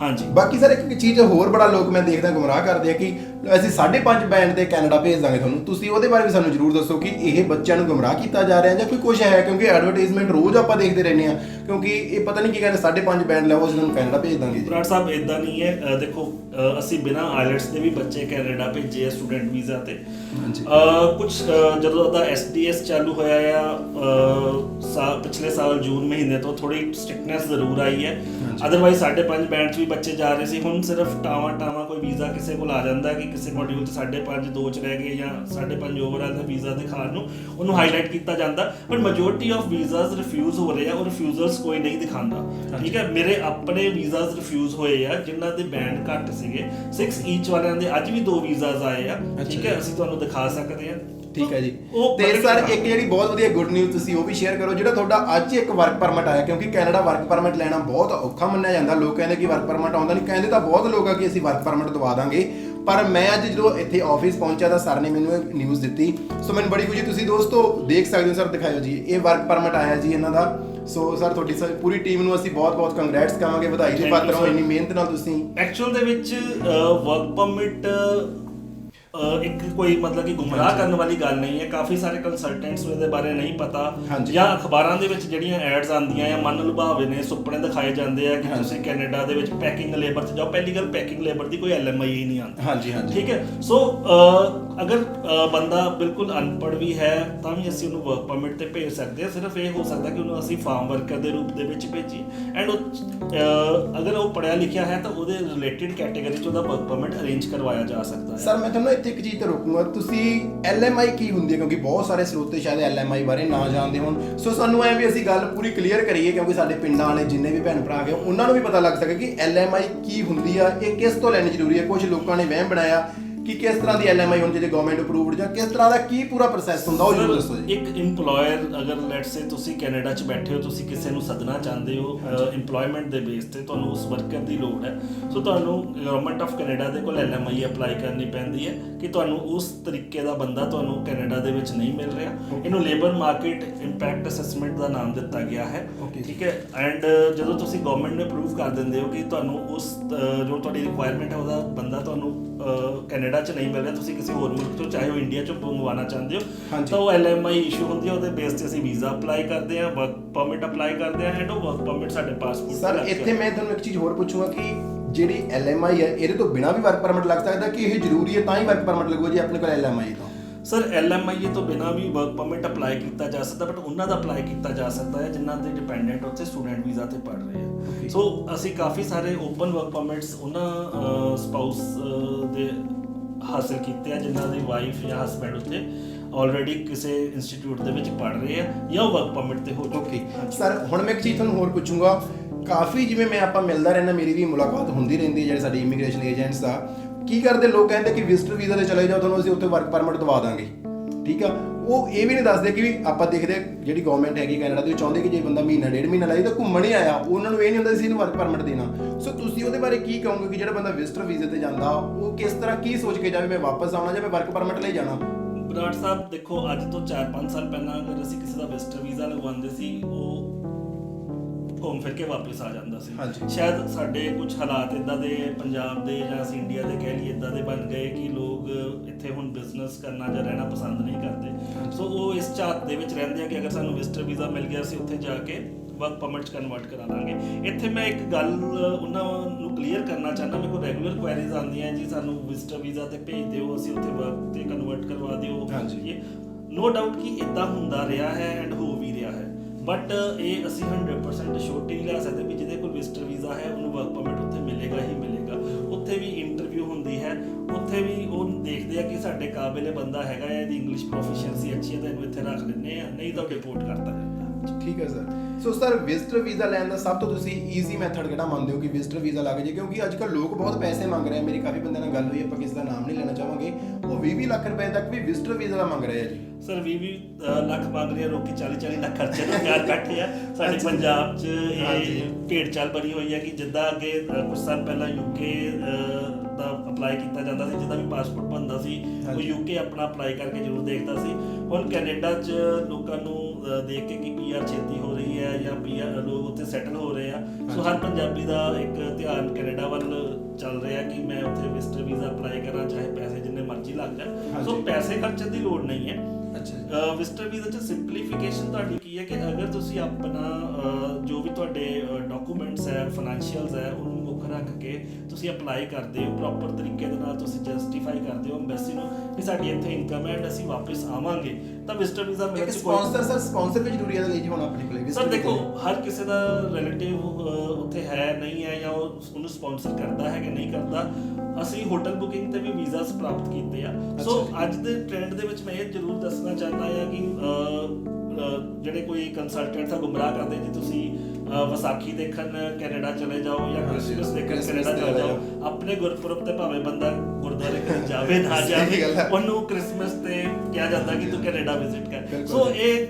ਹਾਂਜੀ। ਬਾਕੀ ਸਰ ਇੱਕ ਚੀਜ਼ ਹੋਰ ਬੜਾ ਲੋਕ ਮੈਂ ਦੇਖਦਾ ਗੁੰਮਰਾਹ ਕਰਦੇ ਆ ਕਿ ਅਸੀਂ 5.5 ਬੈਂਡ ਤੇ ਕੈਨੇਡਾ ਭੇਜ ਦਾਂਗੇ ਤੁਹਾਨੂੰ। ਤੁਸੀਂ ਉਹਦੇ ਬਾਰੇ ਵੀ ਸਾਨੂੰ ਜਰੂਰ ਦੱਸੋ ਕਿ ਇਹ ਬੱਚਿਆਂ ਨੂੰ ਗੁੰਮਰਾਹ ਕੀਤਾ ਜਾ ਰਿਹਾ ਜਾਂ ਕੋਈ ਕੁਝ ਹੈ ਕਿਉਂਕਿ ਐਡਵਰਟਾਈਜ਼ਮੈਂਟ ਰੋਜ਼ ਆਪਾਂ ਦੇਖਦੇ ਰਹਿੰਦੇ ਆ ਕਿਉਂਕਿ ਇਹ ਪਤਾ ਨਹੀਂ ਕੀ ਕਹਿੰਦੇ 5.5 ਬੈਂਡ ਲੈਵੋ ਅਸੀਂ ਤੁਹਾਨੂੰ ਕੈਨੇਡਾ ਭੇਜ ਦਾਂਗੇ ਜੀ। ਬਰਾੜ ਸਾਹਿਬ ਇਦਾਂ ਨਹੀਂ ਹੈ। ਦੇਖੋ ਅਸੀਂ ਬਿਨਾ ਆਇਲਟਸ ਦੇ ਵੀ ਬੱਚੇ ਕੈਨੇਡਾ ਭੇਜੇ ਆ ਸਟੂਡੈਂਟ ਵੀਜ਼ਾ ਤੇ। ਹਾਂਜੀ। ਕੁਝ ਜਦੋਂ ਦਾ ਐਸਡੀਐਸ ਚਾਲੂ ਹੋਇਆ ਆ ਪਿਛਲੇ ਸਾਲ ਜੂਨ ਮਹੀਨੇ ਤੋਂ ਥੋੜੀ ਸਟ੍ਰਿਕਨੈਸ ਜ਼ਰੂਰ ਆਈ ਹੈ। ਅਦਰਵਾਈਜ਼ 5.5 ਬੈਂਡ 'ਚ ਵੀ ਬੱਚੇ ਜਾ ਰਹੇ ਸੀ। ਹੁਣ ਸਿਰਫ ਟਾਵਾ ਟਾਵਾ ਕੋਈ ਵੀਜ਼ਾ ਕਿਸੇ ਕੋਲ ਆ ਜਾਂਦਾ ਕਿ ਕਿਸੇ ਮੋਡਿਊਲ 'ਚ 5.5 ਦੋ 'ਚ ਰਹਿ ਗਏ ਜਾਂ 5.5 ਓਵਰਆਲ ਦਾ ਵੀਜ਼ਾ ਦਿਖਾਉਣ ਨੂੰ ਉਹਨੂੰ ਹਾਈਲਾਈਟ ਕੀਤਾ ਜਾਂਦਾ। But majority of visas refuse ਹੋ ਰਹੇ ਆ ਉਹ ਰਿਫਿਊਜ਼ਲਸ ਕੋਈ ਨਹੀਂ ਦਿਖਾਉਂਦਾ। ਠੀਕ ਹੈ ਮੇਰੇ ਆਪਣੇ ਵੀਜ਼ਾਸ ਰਿਫਿਊਜ਼ ਹੋਏ ਆ ਜਿਨ੍ਹਾਂ ਦੇ ਬੈਂਡ ਘੱਟ ਸੀਗੇ। 6 ਈਚ ਵਾਲਿਆਂ ਦੇ ਅੱਜ ਵੀ ਦੋ ਵੀਜ਼ਾਸ ਆਏ ਆ। ਠੀਕ। ਹੈ ਅਸੀਂ ਤੁਹਾਨੂੰ ਦਿਖਾ ਸਕਦੇ ਹਾਂ। ਠੀਕ ਹੈ ਜੀ। ਉਹ ਤੇ ਸਰ ਇੱਕ ਜਿਹੜੀ ਬਹੁਤ ਵਧੀਆ ਗੁੱਡ ਨਿਊਜ਼ ਤੁਸੀਂ ਉਹ ਵੀ ਸ਼ੇਅਰ ਕਰੋ ਜਿਹੜਾ ਤੁਹਾਡਾ ਅੱਜ ਇੱਕ ਵਰਕ ਪਰਮਿਟ ਆਇਆ ਕਿਉਂਕਿ ਕੈਨੇਡਾ ਵਰਕ ਪਰਮਿਟ ਲੈਣਾ ਬਹੁਤ ਔਖਾ ਮੰਨਿਆ ਜਾਂਦਾ। ਲੋਕ ਕਹਿੰਦੇ ਕਿ ਵਰਕ ਪਰਮਿਟ ਆਉਂਦਾ ਨਹੀਂ। ਕਹਿੰਦੇ ਤਾਂ ਬਹੁਤ ਲੋਕ ਆ ਕਿ ਅਸੀਂ ਵਰਕ ਪਰਮਿਟ ਦਵਾ ਦਾਂਗੇ। ਪਰ ਮੈਂ ਅੱਜ ਜਦੋਂ ਇੱਥੇ ਆਫਿਸ ਪਹੁੰਚਿਆ ਤਾਂ ਸਰ ਨੇ ਮੈਨੂੰ ਇਹ ਨਿਊਜ਼ ਦਿੱਤੀ। ਸੋ ਮੈਨੂੰ ਬੜੀ ਖੁਸ਼ੀ ਤੁਸੀਂ ਦੋਸਤੋ ਦੇਖ ਸਕਦੇ ਹੋ ਸਰ ਦਿਖਾਇਓ ਜੀ। ਇਹ ਵਰਕ ਪਰਮਿਟ ਆਇਆ ਜੀ ਇਹਨਾਂ ਦਾ। ਸੋ ਸਰ ਤੁਹਾਡੀ ਸਾਰੀ ਪੂਰੀ ਟੀਮ ਨੂੰ ਅਸੀਂ ਬਹੁਤ-ਬਹੁਤ ਕੰਗ੍ਰੈਟਸ ਕਹਾਂਗੇ। ਵਧਾਈ ਦੇ Thank you, ਪਾਤਰ ਹੋ sir. ਇੰਨੀ ਮਿਹਨਤ ਨਾਲ ਤੁਸੀਂ। ਐਕਚੁਅਲ ਦੇ ਵਿੱਚ ਵਰਕ ਪਰਮਿਟ ਇੱਕ ਕੋਈ ਮਤਲਬ ਕਿ ਗੁੰਮਰਾਹ। ਕਰਨ ਵਾਲੀ ਗੱਲ ਨਹੀਂ ਹੈ। ਕਾਫੀ ਸਾਰੇ ਕੰਸਲਟੈਂਟਸ ਨੂੰ ਇਹਦੇ ਬਾਰੇ ਨਹੀਂ ਪਤਾ। ਜਾਂ ਅਖਬਾਰਾਂ ਦੇ ਵਿੱਚ ਜਿਹੜੀਆਂ ਐਡਸ ਆਉਂਦੀਆਂ ਆ ਮਨ ਲੁਭਾਵੇ ਨੇ ਸੁਪਨੇ ਦਿਖਾਏ ਜਾਂਦੇ ਆ ਕਿ। ਤੁਸੀਂ ਕੈਨੇਡਾ ਦੇ ਵਿੱਚ ਪੈਕਿੰਗ ਲੇਬਰ 'ਚ ਜਾਓ। ਪਹਿਲੀ ਗੱਲ ਪੈਕਿੰਗ ਲੇਬਰ ਦੀ ਕੋਈ ਐਲਐਮਆਈ ਹੀ ਨਹੀਂ ਆਉਂਦੀ। ਹਾਂਜੀ ਹਾਂਜੀ। ਠੀਕ ਹੈ? ਸੋ ਅਗਰ ਬੰਦਾ ਬਿਲਕੁਲ ਅਨਪੜ੍ਹ ਵੀ ਹੈ ਤਾਂ ਵੀ ਅਸੀਂ ਉਹਨੂੰ ਵਰਕ ਪਰਮਿਟ ਤੇ ਭੇਜ ਸਕਦੇ ਹਾਂ। ਸਿਰਫ ਇਹ ਹੋ ਸਕਦਾ ਕਿ ਉਹਨੂੰ ਅਸੀਂ ਫਾਰਮ ਵਰਕਰ ਦੇ ਰੂਪ ਦੇ ਵਿੱਚ ਭੇਜੀਏ। ਐਂਡ ਅਗਰ ਉਹ ਪੜ੍ਹਿਆ ਲਿਖਿਆ ਹੈ ਤਾਂ ਉਹਦੇ ਰਿਲੇਟਡ ਕੈਟਾਗਰੀ 'ਚ ਉਹਦਾ ਵਰਕ ਪਰਮਿਟ ਅਰੇਂਜ ਕਰਵਾਇਆ ਜਾ ਸਕਦਾ ਹੈ। ਸਰ ਮੈਂ ਤੁਹਾਨੂੰ ਇੱਥੇ ਇੱਕ ਚੀਜ਼ ਤੇ ਰੋਕੂੰਗਾ, ਤੁਸੀਂ ਐਲਐਮਆਈ ਕੀ ਹੁੰਦੀ ਹੈ? ਕਿਉਂਕਿ ਬਹੁਤ ਸਾਰੇ ਸਰੋਤੇ ਸ਼ਾਇਦ ਐਲਐਮਆਈ ਬਾਰੇ ਨਾ ਜਾਣਦੇ ਹੋਣ। ਸੋ ਸਾਨੂੰ ਐ ਵੀ ਅਸੀਂ ਗੱਲ ਪੂਰੀ ਕਲੀਅਰ ਕਰੀਏ, ਕਿਉਂਕਿ ਸਾਡੇ ਪਿੰਡਾਂ ਵਾਲੇ ਜਿੰਨੇ ਵੀ ਭੈਣ ਭਰਾ ਗਏ ਉਹਨਾਂ ਨੂੰ ਵੀ ਪਤਾ ਲੱਗ ਸਕੇ ਕਿ ਐਲਐਮਆਈ ਕੀ ਹੁੰਦੀ ਆ, ਇਹ ਕਿਸ ਤੋਂ ਲੈਣੀ ਜ਼ਰੂਰੀ ਹੈ? ਕੁਝ ਲੋਕਾਂ ਨੇ ਵਹਿਮ ਬਣਾਇਆ ਕਿ ਕਿਸ ਤਰ੍ਹਾਂ ਦੀ ਐਲਐਮਆਈ ਹੁੰਦੀ ਜੇ ਗਵਰਨਮੈਂਟ ਅਪਰੂਵਡ ਜਾਂ ਕਿਸ ਤਰ੍ਹਾਂ ਦਾ ਕੀ ਪੂਰਾ ਪ੍ਰੋਸੈਸ ਹੁੰਦਾ ਉਹ ਜ਼ਰੂਰ ਦੱਸੋ ਜੀ। ਇੱਕ EMPLOYER ਅਗਰ ਲੈਟਸ ਸੇ ਤੁਸੀਂ ਕੈਨੇਡਾ 'ਚ ਬੈਠੇ ਹੋ ਤੁਸੀਂ ਕਿਸੇ ਨੂੰ ਸੱਦਣਾ ਚਾਹੁੰਦੇ ਹੋ EMPLOYMENT ਦੇ ਬੇਸ ਤੇ ਤੁਹਾਨੂੰ ਉਸ ਵਰਕਰ ਦੀ ਲੋੜ ਹੈ। ਸੋ ਤੁਹਾਨੂੰ ਗਵਰਨਮੈਂਟ ਆਫ ਕੈਨੇਡਾ ਦੇ ਕੋਲ LMI ਅਪਲਾਈ ਕਰਨੀ ਪੈਂਦੀ ਹੈ ਕਿ ਤੁਹਾਨੂੰ ਉਸ ਤਰੀਕੇ ਦਾ ਬੰਦਾ ਤੁਹਾਨੂੰ ਕੈਨੇਡਾ ਦੇ ਵਿੱਚ ਨਹੀਂ ਮਿਲ ਰਿਹਾ। ਇਹਨੂੰ ਲੇਬਰ ਮਾਰਕੀਟ ਇੰਪੈਕਟ ਅਸੈਸਮੈਂਟ ਦਾ ਨਾਮ ਦਿੱਤਾ ਗਿਆ ਹੈ. ਠੀਕ ਹੈ? ਐਂਡ ਜਦੋਂ ਤੁਸੀਂ ਗਵਰਨਮੈਂਟ ਨੇ ਅਪਰੂਵ ਕਰ ਦਿੰਦੇ ਹੋ ਕਿ ਤੁਹਾਨੂੰ ਉਸ ਜੋ ਤੁਹਾਡੀ ਰਿਕੁਆਇਰਮੈਂਟ ਹੈ ਉਹਦਾ ਬੰਦਾ ਤੁਹਾਨੂੰ ਕੈਨੇਡਾ 'ਚ ਨਹੀਂ ਮਿਲ ਰਿਹਾ ਤੁਸੀਂ ਕਿਸੇ ਹੋਰ ਮੁਲਕ ਤੋਂ ਚਾਹੇ ਉਹ ਇੰਡੀਆ 'ਚੋਂ ਮੰਗਵਾਉਣਾ ਚਾਹੁੰਦੇ ਹੋ। ਤਾਂ ਉਹ ਐਲਐਮਆਈ ਇਸ਼ੂ ਹੁੰਦੀ ਹੈ ਉਹਦੇ ਬੇਸ ਤੇ ਅਸੀਂ ਵੀਜ਼ਾ ਅਪਲਾਈ ਕਰਦੇ ਹਾਂ ਵਰਕ ਪਰਮਿਟ ਅਪਲਾਈ ਕਰਦੇ ਹਾਂ ਐਂਡ ਉਹ ਵਰਕ ਪਰਮਿਟ ਸਾਡੇ ਪਾਸਪੋਰਟ ਸਰ ਇੱਥੇ ਮੈਂ ਤੁਹਾਨੂੰ ਇੱਕ ਚੀਜ਼ ਹੋਰ ਪੁੱਛੂੰਗਾ ਕਿ ਜਿਹੜੀ ਐਲਐਮਆਈ ਹੈ ਇਹਦੇ ਤੋਂ ਬਿਨਾ ਵੀ ਵਰਕ ਪਰਮਿਟ ਲੱਗ ਸਕਦਾ ਕਿ ਇਹ ਜ਼ਰੂਰੀ ਹੈ ਤਾਂ ਹੀ ਵਰਕ ਪਰਮਿਟ ਲੱਗੂ ਜੀ ਆਪਣੇ ਕੋਲ ਐਲਐਮਆਈ ਤੋਂ? ਸਰ ਐਲਐਮਆਈ ਤੋਂ ਬਿਨਾ ਵੀ ਵਰਕ ਪਰਮਿਟ ਅਪਲਾਈ ਕੀਤਾ ਜਾ ਸਕਦਾ ਬਟ ਉਹਨਾਂ ਦਾ ਅਪਲਾਈ ਕੀਤਾ ਜਾ ਸਕਦਾ ਹੈ ਜਿਨ੍ਹਾਂ ਦੇ ਡਿਪੈਂਡੈਂਟ ਉੱਥੇ ਸਟੂਡੈਂਟ ਵੀਜ਼ਾ ਤੇ ਪੜ ਰਹੇ. ਆ। ਸੋ ਅਸੀਂ ਕਾਫੀ ਸਾਰੇ ਓਪਨ ਵਰਕ ਪਰਮਿਟਸ ਉਹਨਾਂ ਸਪਾਊਸ ਦੇ ਹਾਸਲ ਕੀਤੇ ਆ ਜਿਨ੍ਹਾਂ ਦੀ ਵਾਈਫ ਜਾਂ ਹਸਬੰਡ ਉੱਤੇ ਆਲਰੇਡੀ ਕਿਸੇ ਇੰਸਟੀਚਿਊਟ ਦੇ ਵਿੱਚ ਪੜ ਰਹੇ ਆ ਜਾਂ ਵਰਕ ਪਰਮਿਟ ਤੇ ਹੋ ਚੁੱਕੇ। ਸਰ ਹੁਣ ਮੈਂ ਇੱਕ ਚੀਜ਼ ਤੁਹਾਨੂੰ ਹੋਰ ਪੁੱਛੂੰਗਾ। ਕਾਫੀ ਜਿਵੇਂ ਮੈਂ ਆਪਾਂ ਮਿਲਦਾ ਰਹਿਣਾ ਮੇਰੀ ਵੀ ਮੁਲਾਕਾਤ ਹੁੰਦੀ ਰਹਿੰਦੀ ਹੈ ਜਿਹੜੇ ਸਾਡੇ ਇਮੀਗ੍ਰੇਸ਼ਨ ਏਜੰਟਸ ਆ ਕੀ ਕਰਦੇ? ਲੋਕ ਕਹਿੰਦੇ ਕਿ ਵਿਜ਼ਟਰ ਵੀਜ਼ਾ ਤੇ ਚਲੇ ਜਾਓ, ਤੁਹਾਨੂੰ ਅਸੀਂ ਉੱਥੇ ਵਰਕ ਪਰਮਿਟ ਦਵਾ ਦਾਂਗੇ। ਠੀਕ ਆ? ਉਹ ਇਹ ਵੀ ਨਹੀਂ ਦੱਸਦੇ ਕਿ ਵੀ ਆਪਾਂ ਦੇਖਦੇ ਜਿਹੜੀ ਗਵਰਨਮੈਂਟ ਹੈਗੀ ਕੈਨੇਡਾ ਦੀ ਚਾਹੁੰਦੇ ਕਿ ਜੇ ਬੰਦਾ ਮਹੀਨਾ, ਡੇਢ ਮਹੀਨਾ ਲਾਈ ਤਾਂ ਘੁੰਮਣ ਹੀ ਆਇਆ। ਉਹਨਾਂ ਨੂੰ ਇਹ ਨਹੀਂ ਹੁੰਦਾ ਸੀ ਇਹਨੂੰ ਵਰਕ ਪਰਮਿਟ ਦੇਣਾ। ਸੋ ਤੁਸੀਂ ਉਹਦੇ ਬਾਰੇ ਕੀ ਕਹੋਗੇ ਕਿ ਜਿਹੜਾ ਬੰਦਾ ਵਿਜ਼ਟਰ ਵੀਜ਼ੇ ਤੇ ਜਾਂਦਾ, ਉਹ ਕਿਸ ਤਰ੍ਹਾਂ ਕੀ ਸੋਚ ਕੇ ਜਾਵੇ, ਮੈਂ ਵਾਪਸ ਆਉਣਾ ਜਾਂ ਮੈਂ ਵਰਕ ਪਰਮਿਟ ਲਈ ਜਾਣਾ? ਬਰਾੜ ਸਾਹਿਬ, ਦੇਖੋ, ਅੱਜ ਤੋਂ 4-5 ਸਾਲ ਪਹਿਲਾਂ ਅਗਰ ਅਸੀਂ ਕਿਸੇ ਦਾ ਵਿਜ਼ਟਰ ਵੀਜ਼ਾ ਲਗਵਾਉਂਦੇ ਸੀ, ਉਹ ਘੁੰਮ ਫਿਰ ਕੇ ਵਾਪਸ ਆ ਜਾਂਦਾ ਸੀ। ਹਾਂਜੀ। ਸ਼ਾਇਦ ਸਾਡੇ ਕੁਝ ਹਾਲਾਤ ਇਦਾਂ ਦੇ ਪੰਜਾਬ ਦੇ ਜਾਂ ਅਸੀਂ ਇੰਡੀਆ ਦੇ ਕਹਿ ਲਈਏ ਇਦਾਂ ਦੇ ਬਣ ਗਏ ਕਿ ਲੋਕ ਇੱਥੇ ਹੁਣ ਬਿਜ਼ਨਸ ਕਰਨਾ ਜਾਂ ਰਹਿਣਾ ਪਸੰਦ ਨਹੀਂ ਕਰਦੇ। ਸੋ ਉਹ ਇਸ ਝਾਤ ਦੇ ਵਿੱਚ ਰਹਿੰਦੇ ਆ ਕਿ ਅਗਰ ਸਾਨੂੰ ਵਿਜ਼ਟਰ ਵੀਜ਼ਾ ਮਿਲ ਗਿਆ ਅਸੀਂ ਉੱਥੇ ਜਾ ਕੇ ਵਰਕ ਪਰਮਿਟ ਚ ਕਨਵਰਟ ਕਰਾ ਲਾਂਗੇ ਇੱਥੇ ਮੈਂ ਇੱਕ ਗੱਲ ਉਹਨਾਂ ਨੂੰ ਕਲੀਅਰ ਕਰਨਾ ਚਾਹੁੰਦਾ ਮੇਰੇ ਕੋਲ ਰੈਗੂਲਰ ਕੁਐਰੀਜ਼ ਆਉਂਦੀਆਂ ਜੀ ਸਾਨੂੰ ਵਿਜ਼ਟਰ ਵੀਜ਼ਾ ਤੇ ਭੇਜ ਦਿਓ ਅਸੀਂ ਉੱਥੇ ਵਰਕ ਤੇ ਕਨਵਰਟ ਕਰਵਾ ਦਿਓ। ਹਾਂਜੀ। ਇਹ ਨੋ ਡਾਊਟ ਕਿ ਇਦਾਂ ਹੁੰਦਾ ਰਿਹਾ ਹੈ ਐਂਡ ਹੋ ਵੀ ਰਿਹਾ ਹੈ। ਬਟ uh, ਇਹ ਅਸੀਂ 100% ਸ਼ੋਰਟੀ ਨਹੀਂ ਲੈ ਸਕਦੇ ਵੀ ਜਿਹਦੇ ਕੋਲ ਵਿਜ਼ਟਰ ਵੀਜ਼ਾ ਹੈ, ਉਹਨੂੰ ਵਰਕ ਪਰਮਿਟ ਉੱਥੇ ਮਿਲੇਗਾ ਹੀ ਮਿਲੇਗਾ। ਉੱਥੇ ਵੀ ਇੰਟਰਵਿਊ ਹੁੰਦੀ ਹੈ। ਉੱਥੇ ਵੀ ਉਹ ਦੇਖਦੇ ਆ ਕਿ ਸਾਡੇ ਕਾਬਿਲੇ ਬੰਦਾ ਹੈਗਾ ਹੈ, ਇਹਦੀ ਇੰਗਲਿਸ਼ ਪ੍ਰੋਫੀਸ਼ੀਐਂਸੀ ਅੱਛੀ ਹੈ, ਤਾਂ ਇਹਨੂੰ ਇੱਥੇ ਰੱਖ ਲੈਂਦੇ ਆ। ਨਹੀਂ ਤਾਂ ਡਿਪੋਰਟ ਕਰਤਾ ਠੀਕ ਹੈ sir. So sir visitor visa ਲੈਣ ਦਾ ਸਭ ਤੋਂ ਤੁਸੀਂ ਈਜ਼ੀ ਮੈਥਡ ਕਿਹੜਾ ਮੰਨਦੇ ਹੋ ਕਿ ਵਿਜ਼ਟਰ ਵੀਜ਼ਾ ਲੱਗ ਜੇ ਕਿਉਂਕਿ ਅੱਜ ਕੱਲ ਲੋਕ ਬਹੁਤ ਪੈਸੇ ਮੰਗ ਰਹੇ ਆ। ਮੇਰੀ ਕਾਫੀ ਬੰਦਿਆਂ ਨਾਲ ਗੱਲ ਹੋਈ ਆਪਾਂ ਕਿਸੇ ਦਾ ਨਾਮ ਨਹੀਂ ਲੈਣਾ ਚਾਹਾਂਗੇ। ਉਹ 20 ਲੱਖ ਰੁਪਏ ਤੱਕ ਵੀ ਵਿਜ਼ਟਰ ਵੀਜ਼ਾ ਦਾ ਮੰਗ ਰਹੇ ਆ ਜੀ। ਸਰ 20 20 ਲੱਖ ਮੰਗ ਰਹੇ ਆ ਲੋਕੀ 40 40 ਲੱਖ ਖਰਚੇ ਨੂੰ ਤਿਆਰ ਬੈਠੇ ਆ। ਸਾਡੇ ਪੰਜਾਬ 'ਚ। ਇਹ ਭੇਡ ਚਾਲ ਬਣੀ ਹੋਈ ਹੈ ਕਿ ਜਿੱਦਾਂ ਅੱਗੇ ਕੁਝ ਸਾਲ ਪਹਿਲਾਂ ਯੂਕੇ ਦਾ ਅਪਲਾਈ ਕੀਤਾ ਜਾਂਦਾ ਸੀ ਜਿਹਦਾ ਵੀ ਪਾਸਪੋਰਟ ਬਣਦਾ ਸੀ ਉਹ। ਯੂਕੇ ਆਪਣਾ ਅਪਲਾਈ ਕਰਕੇ ਜ਼ਰੂਰ ਦੇਖਦਾ ਸੀ। ਹੁਣ ਕੈਨੇਡਾ 'ਚ ਲੋਕਾਂ ਨੂੰ ਦੇਖ ਕੇ ਕਿ ਪੀਆਰ ਛੇਤੀ ਹੋ ਰਹੀ ਹੈ ਜਾਂ ਪੀਆਰ ਲੋਕ ਉੱਥੇ ਸੈਟਲ ਹੋ ਰਹੇ ਆ। ਸੋ ਹਰ ਪੰਜਾਬੀ ਦਾ ਇੱਕ ਧਿਆਨ ਕੈਨੇਡਾ ਵੱਲ ਚੱਲ ਰਿਹਾ ਕਿ ਮੈਂ ਉੱਥੇ ਵਿਜ਼ਟਰ ਵੀਜ਼ਾ ਅਪਲਾਈ ਕਰਾਂ ਚਾਹੇ ਪੈਸੇ ਜਿੰਨੇ ਮਰਜ਼ੀ ਲੱਗ ਜਾਣ। ਸੋ। ਪੈਸੇ ਖਰਚਣ ਦੀ ਲੋੜ ਨਹੀਂ ਹੈ। ਅੱਛਾ ਵਿਜ਼ਟਰ ਵੀਜ਼ਾ ਚ ਸਿੰਪਲੀਫਿਕੇਸ਼ਨ ਤੁਹਾਡੀ ਕੀ ਹੈ ਕਿ ਅਗਰ ਤੁਸੀਂ ਆਪਣਾ ਜੋ ਵੀ ਤੁਹਾਡੇ ਡਾਕੂਮੈਂਟਸ ਹੈ ਫਾਈਨੈਂਸ਼ੀਅਲਸ ਹੈ ਉਹਨੂੰ ਰੱਖ ਕੇ ਤੁਸੀਂ ਅਪਲਾਈ ਕਰਦੇ ਹੋ ਪ੍ਰੋਪਰ ਤਰੀਕੇ ਦੇ ਨਾਲ ਤੁਸੀਂ ਜਸਟੀਫਾਈ ਕਰਦੇ ਹੋ ਐਮਬੈਸੀ ਨੂੰ ਕਿ ਸਾਡੀ ਇੱਥੇ ਇਨਕਮ ਹੈ and ਅਸੀਂ ਵਾਪਸ ਆਵਾਂਗੇ ਤਾਂ ਵਿਜ਼ਟਰ ਵੀਜ਼ਾ ਮਿਲਣ ਚ ਕੋਈ ਸਪਾਂਸਰ ਸਰ ਸਪਾਂਸਰ ਵੀ ਜ਼ਰੂਰੀ ਹੈ ਲਈ ਜੀ ਹੁਣ ਆਪਣੇ ਕੋਲੇ ਸਰ ਦੇਖੋ। ਹਰ ਕਿਸੇ ਦਾ ਰਿਲੇਟਿਵ ਉੱਥੇ ਹੈ ਨਹੀਂ ਹੈ ਜਾਂ ਉਹ ਉਹਨੂੰ ਸਪਾਂਸਰ ਕਰਦਾ ਹੈ ਕਿ ਨਹੀਂ ਕਰਦਾ ਅਸੀਂ ਹੋਟਲ ਬੁਕਿੰਗ ਤੇ ਵੀ ਵੀਜ਼ਾਸ ਪ੍ਰਾਪਤ ਕੀਤੇ ਆ ਸੋ। ਅੱਜ ਦੇ ਟ੍ਰੈਂਡ ਦੇ ਵਿੱਚ ਮੈਂ ਇਹ ਜ਼ਰੂਰ ਦੱਸਣਾ ਚਾਹੁੰਦਾ ਹਾਂ ਕਿ ਜਿਹੜੇ ਕੋਈ ਕੰਸਲਟੈਂਟ ਆ ਗੁੰਮਰਾਹ ਕਰਦੇ ਜੀ ਤੁਸੀਂ ਵਿਸਾਖੀ ਦੇਖਣ ਕੈਨੇਡਾ ਚਲੇ ਜਾਓ ਜਾਂ ਕ੍ਰਿਸਮਸ ਦੇਖਣ ਕੈਨੇਡਾ ਚਲੇ ਜਾਓ। ਆਪਣੇ ਗੁਰਪੁਰਬ ਤੇ ਭਾਵੇਂ ਬੰਦਾ ਗੁਰਦੁਆਰੇ ਜਾਵੇ ਨਾ ਜਾਵੇ ਗੱਲ ਹੈ। ਉਹਨੂੰ ਕ੍ਰਿਸਮਸ ਤੇ ਕਿਹਾ ਜਾਂਦਾ ਕਿ ਤੂੰ ਕੈਨੇਡਾ ਵਿਜ਼ਿਟ ਕਰ। ਸੋ। ਇਹ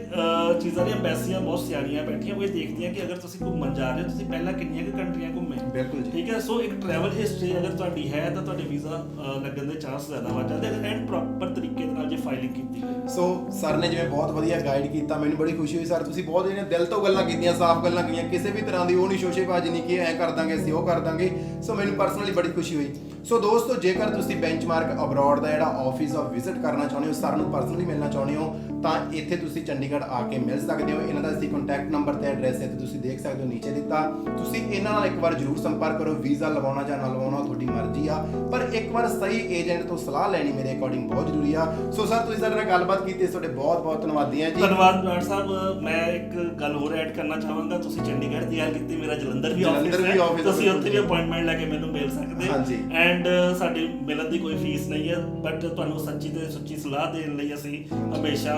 ਚੀਜ਼ਾਂ ਦੀਆਂ ਐਮਬੈਸੀਆਂ ਬਹੁਤ ਸਿਆਣੀਆਂ ਬੈਠੀਆਂ ਉਹ ਇਹ ਦੇਖਦੀਆਂ ਕਿ ਅਗਰ ਤੁਸੀਂ ਘੁੰਮਣ ਜਾ ਰਹੇ ਹੋ ਤੁਸੀਂ ਪਹਿਲਾਂ ਕਿੰਨੀਆਂ ਕੁ ਕੰਟਰੀਆਂ ਘੁੰਮੇ? ਬਿਲਕੁਲ ਜੀ। ਠੀਕ ਹੈ? ਸੋ ਇੱਕ ਟਰੈਵਲ ਹਿਸਟਰੀ ਅਗਰ ਤੁਹਾਡੀ ਹੈ ਤਾਂ ਤੁਹਾਡੇ ਵੀਜ਼ਾ ਲੱਗਣ ਦੇ ਚਾਂਸ ਜ਼ਿਆਦਾ ਵੱਧ ਜਾਂਦੇ ਹਨ ਐਂਡ ਪ੍ਰੋਪਰ ਤਰੀਕੇ ਨਾਲ ਜੇ ਫਾਈਲਿੰਗ ਕੀਤੀ ਸੋ ਸਰ ਨੇ ਜਿਵੇਂ ਬਹੁਤ ਵਧੀਆ ਗਾਈਡ ਕੀਤਾ ਮੈਨੂੰ ਬੜੀ ਖੁਸ਼ੀ ਹੋਈ ਸਰ ਤੁਸੀਂ ਬਹੁਤ ਜਿਹੜੀਆਂ ਦਿਲ ਤੋਂ ਗੱਲਾਂ ਕੀਤੀਆਂ ਸਾਫ਼ ਗੱਲਾਂ ਕੀਤੀਆਂ। ਕਿਸੇ ਵੀ ਤਰ੍ਹਾਂ ਦੀ ਉਹ ਨਹੀਂ ਸ਼ੋਸ਼ੇਬਾਜ਼ੀ ਨਹੀਂ ਕਿ ਐ ਕਰ ਦਾਂਗੇ ਅਸੀਂ ਉਹ ਕਰ ਦਾਂਗੇ। ਸੋ ਮੈਨੂੰ ਪਰਸਨਲੀ ਬੜੀ ਖੁਸ਼ੀ ਹੋਈ। ਸੋ ਦੋਸਤੋ, ਜੇਕਰ ਤੁਸੀਂ ਬੈਂਚਮਾਰਕ ਅਬਰੋਡ ਦਾ ਜਿਹੜਾ ਆਫਿਸ ਆ ਵਿਜ਼ਿਟ ਕਰਨਾ ਚਾਹੁੰਦੇ ਹੋ, ਸਰ ਨੂੰ ਪਰਸਨਲੀ ਮਿਲਣਾ ਚਾਹੁੰਦੇ ਹੋ ਤਾਂ ਇੱਥੇ ਤੁਸੀਂ ਚੰਡੀਗੜ੍ਹ ਆ ਕੇ ਮਿਲ ਸਕਦੇ ਹੋ। ਇਹਨਾਂ ਦਾ ਅਸੀਂ ਕੰਟੈਕਟ ਨੰਬਰ ਤੇ ਐਡਰੈਸ ਇੱਥੇ ਤੁਸੀਂ ਦੇਖ ਸਕਦੇ ਹੋ ਨੀਚੇ ਦਿੱਤਾ। ਤੁਸੀਂ ਇਹਨਾਂ ਨਾਲ ਇੱਕ ਵਾਰ ਜਰੂਰ ਸੰਪਰਕ ਕਰੋ ਵੀਜ਼ਾ ਲਵਾਉਣਾ ਜਾਂ ਨਾ ਲਵਾਉਣਾ ਤੁਹਾਡੀ ਮਰਜ਼ੀ ਆ। ਪਰ ਇੱਕ ਵਾਰ ਸਹੀ ਏਜੰਟ ਤੋਂ ਸਲਾਹ ਲੈਣੀ ਮੇਰੇ ਅਕੋਰਡਿੰਗ ਬਹੁਤ ਜ਼ਰੂਰੀ ਆ। ਸੋ ਸਰ ਤੁਸੀਂ ਸਾਡੇ ਨਾਲ ਗੱਲਬਾਤ ਕੀਤੀ ਇਸ ਤੁਹਾਡੇ ਬਹੁਤ ਬਹੁਤ ਧੰਨਵਾਦੀ ਆ ਜੀ। ਧੰਨਵਾਦ ਬਰਾੜ ਸਾਹਿਬ। ਮੈਂ ਇੱਕ ਗੱਲ ਹੋਰ ਐਡ ਕਰਨਾ ਚਾਹਾਂਗਾ। ਤੁਸੀਂ ਚੰਡੀਗੜ੍ਹ ਦੀ ਗੱਲ ਕੀਤੀ ਮੇਰਾ ਜਲੰਧਰ ਵੀ ਆਫਿਸ ਹੈ। ਤੁਸੀਂ ਉੱਥੇ ਵੀ। ਅਪਾਇੰਟਮੈਂਟ ਲੈ ਕੇ ਮੈਨੂੰ ਮਿਲ ਸਕਦੇ। ਹਾਂਜੀ। ਐਂਡ ਸਾਡੀ ਮਿਲਣ ਦੀ ਕੋਈ ਫੀਸ ਨਹੀਂ ਹੈ ਬਟ ਤੁਹਾਨੂੰ ਸੱਚੀ ਤੇ ਸੁੱਚੀ ਸਲਾਹ ਦੇਣ ਲਈ ਅਸੀਂ ਹਮੇਸ਼ਾ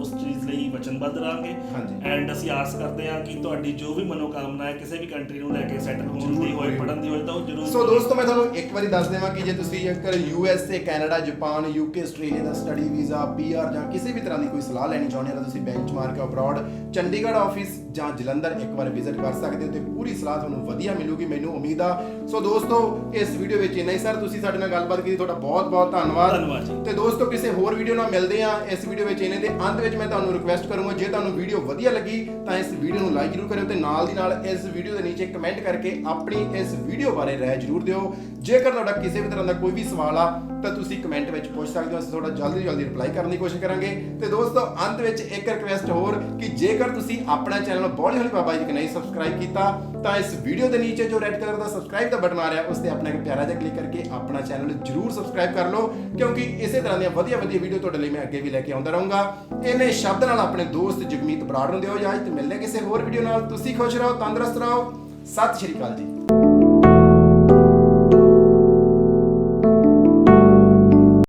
ਉਸ ਚੀਜ਼ ਲਈ ਵਚਨਬੱਧ ਰਹਾਂਗੇ। ਐਂਡ ਅਸੀਂ ਆਸ ਕਰਦੇ ਹਾਂ ਕਿ ਤੁਹਾਡੀ ਜੋ ਵੀ ਮਨੋਕਾਮਨਾ ਹੈ ਕਿਸੇ ਵੀ ਕੰਟਰੀ ਨੂੰ ਲੈ ਕੇ ਸੈਟਲ ਹੋਣ ਦੀ ਹੋਏ ਪੜਨ ਦੀ ਹੋਏ ਤਾਂ ਉਹ ਜ਼ਰੂਰ ਸੋ ਦੋਸਤੋ ਮੈਂ ਤੁਹਾਨੂੰ ਇੱਕ ਵਾਰੀ ਦੱਸ ਦੇਵਾਂ ਕਿ ਜੇ ਤੁਸੀਂ ਜੇਕਰ U S A Canada Japan UK Australia the study visa PR ਜਾਂ ਕਿਸੇ ਵੀ ਤਰ੍ਹਾਂ ਦੀ ਕੋਈ ਸਲਾਹ ਲੈਣੀ ਚਾਹੁੰਦੇ ਹੋ ਤਾਂ ਤੁਸੀਂ ਬੈਂਚਮਾਰਕ ਅਬਰਾਡ ਚੰਡੀਗੜ੍ਹ ਆਫਿਸ ਜਾਂ ਜਲੰਧਰ ਇੱਕ ਵਾਰ ਵਿਜ਼ਿਟ ਕਰ ਸਕਦੇ ਹੋ ਤੇ ਪੂਰੀ ਸਲਾਹ ਤੁਹਾਨੂੰ ਵਧੀਆ ਮਿਲੂਗੀ ਮੈਨੂੰ ਉਮੀਦ ਆ। ਸੋ ਦੋਸਤੋ ਇਸ ਵੀਡੀਓ ਵਿੱਚ ਇੰਨਾ ਹੀ ਸਰ ਤੁਸੀਂ ਸਾਡੇ ਨਾਲ ਗੱਲਬਾਤ ਕੀਤੀ ਤੁਹਾਡਾ ਬਹੁਤ ਬਹੁਤ ਧੰਨਵਾਦ। ਤੇ ਦੋਸਤੋ ਕਿਸੇ ਹੋਰ ਵੀਡੀਓ ਨਾਲ ਮਿਲਦੇ ਆ ਇਸ ਵੀਡੀਓ ਵਿੱਚ ਇਹਨੇ ਦੇ ਅੰਤ ਵਿੱਚ ਮੈਂ ਤੁਹਾਨੂੰ ਰਿਕੁਐਸਟ ਕਰੂੰਗਾ ਜੇ ਤੁਹਾਨੂੰ ਵੀਡੀਓ ਵਧੀਆ ਲੱਗੀ ਤਾਂ ਇਸ ਵੀਡੀਓ ਨੂੰ ਲਾਈਕ ਜ਼ਰੂਰ ਕਰਿਓ ਤੇ ਨਾਲ ਦੀ ਨਾਲ ਇਸ ਵੀਡੀਓ ਦੇ ਨੀਚੇ ਕਮੈਂਟ ਕਰਕੇ ਆਪਣੀ ਇਸ ਵੀਡੀਓ ਬਾਰੇ ਰਾਏ ਜ਼ਰੂਰ ਦਿਓ। ਜੇਕਰ ਤੁਹਾਡਾ ਕਿਸੇ ਵੀ ਤਰ੍ਹਾਂ ਦਾ ਕੋਈ ਵੀ ਸਵਾਲ ਆ ਤਾਂ ਤੁਸੀਂ ਕਮੈਂਟ ਵਿੱਚ ਪੁੱਛ ਸਕਦੇ ਹੋ ਅਸੀਂ ਤੁਹਾਡਾ ਜਲਦੀ ਜਲਦੀ ਰਿਪਲਾਈ ਕਰਨ ਦੀ ਕੋਸ਼ਿਸ਼ ਕਰਾਂਗੇ। ਤੇ ਦੋਸਤੋ ਅੰਤ ਵਿੱਚ ਇੱਕ ਰਿਕੁਐਸਟ ਹੋਰ ਕਿ ਜੇਕਰ ਤੁਸੀਂ ਆਪਣਾ ਚੈਨਲ ਬਹੁਤ ਹੌਲੀ ਬਾਬਾ ਜੀ ਕਿ ਨਹੀਂ ਸਬਸਕ੍ਰਾਈਬ ਕੀਤਾ, ਤਾਂ ਇਸ ਵੀਡੀਓ ਦੇ ਨੀਚੇ ਜੋ ਰੈੱਡ ਕਲਰ ਦਾ ਸਬਸਕ੍ਰਾਈਬ ਦਾ ਬਟਨ ਆ ਰਿਹਾ, ਉਸ ਤੇ ਆਪਣਾ ਇੱਕ ਪਿਆਰਾ ਜਿਹਾ ਕਲਿੱਕ ਕਰਕੇ ਆਪਣਾ ਚੈਨਲ ਜਰੂਰ ਸਬਸਕ੍ਰਾਈਬ ਕਰ ਲਓ, ਕਿਉਂਕਿ ਇਸੇ ਤਰ੍ਹਾਂ ਦੀਆਂ ਵਧੀਆ ਵਧੀਆ ਵੀਡੀਓ ਤੁਹਾਡੇ ਲਈ ਮੈਂ ਅੱਗੇ ਵੀ ਲੈ ਕੇ ਆਉਂਦਾ ਰਹੂੰਗਾ। ਇਹਨੇ ਸ਼ਬਦ ਨਾਲ ਆਪਣੇ ਦੋਸਤ ਜਗਮੀਤ ਬਰਾੜ ਨੂੰ ਦਿਓ ਇਜਾਜ਼ਤ, ਮਿਲਦੇ ਕਿਸੇ ਹੋਰ ਵੀਡੀਓ ਨਾਲ। ਤੁਸੀਂ ਖੁਸ਼ ਰਹੋ, ਤੰਦਰੁਸਤ ਰਹੋ। ਸਤਿ ਸ਼੍ਰੀ ਅਕਾਲ ਜੀ।